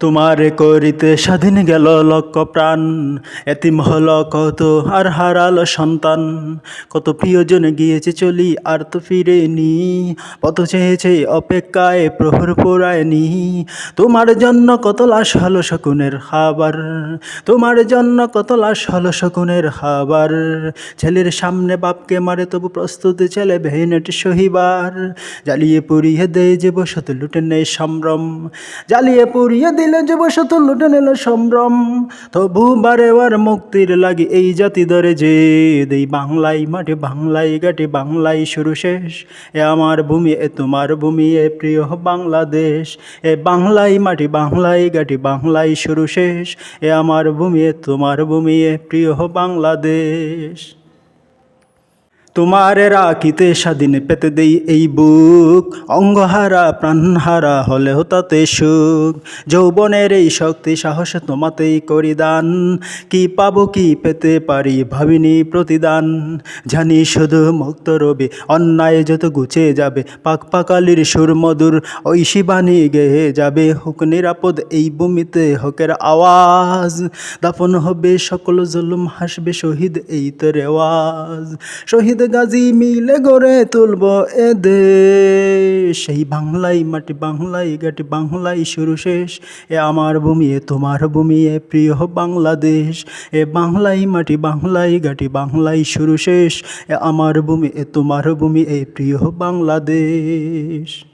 তোমারে করিতে স্বাধীন গেল লক্ষ প্রাণ এতিম হল কত আর হারালো সন্তান। কত প্রিয়জন গিয়েছে চলি আর তো ফিরেনি। পত চেয়েছে অপেক্ষায় প্রহর পোড়ায়নি। তোমার জন্য কত লাশ হলো শকুনের খাবার। তোমার জন্য কত লাশ হলো শকুনের খাবার। ছেলের সামনে বাপকে মারে তবু প্রস্তুতি ছেলে ভেনেটি সহিবার। জ্বালিয়ে পুড়িয়ে দেয় যে বসত লুটে নেই সম্ভ্রম। জ্বালিয়ে পুড়িয়ে দিলে যে বসত লুটে নিল সম্ভ্রম, তবু বারে বার মুক্তির লাগে এই জাতি ধরে যে। দেই বাংলাই মাটি বাংলাই গাটি বাংলাই শুরু শেষ। এ আমার ভূমি, এ তোমার ভূমি, এ প্রিয় বাংলাদেশ। এ বাংলাই মাটি বাংলাই গাটি বাংলাই শুরু শেষ। এ আমার ভূমি, এ তোমার ভূমি, এ প্রিয় বাংলাদেশ। তোমারে রাখিতে স্বাধীন পেতে দেই এই বুক। অঙ্গহারা, প্রাণহারা হলেও তাতে সুখ। যৌবনের এই শক্তি, সাহস তোমাতেই করি দান কি পাবো, কি পেতে পারি ভাবিনি প্রতিদান। জানি শুধু মুক্ত রবি, অন্যায় যত গুছে যাবে, পাক পাকালির সুর মধুর ওই শিবানী গেয়ে যাবে। হুক নিরাপদ এই ভূমিতে, হকের আওয়াজ। দাফন হবে সকল জুলুম, হাসবে শহীদ এই তো রেওয়াজ। শহীদ গাজী মিলে গড়ে তুলব এ দেশ। সেই বাংলাই মাটি, বাংলাই গাটি বাংলাই শুরু শেষ। এ আমার ভূমি, এ তোমার ভূমি, এ প্রিয় বাংলাদেশ। এ বাংলাই মাটি, বাংলাই গাটি বাংলাই শুরু শেষ। এ আমার ভূমি, এ তোমার ভূমি, এ প্রিয় বাংলাদেশ।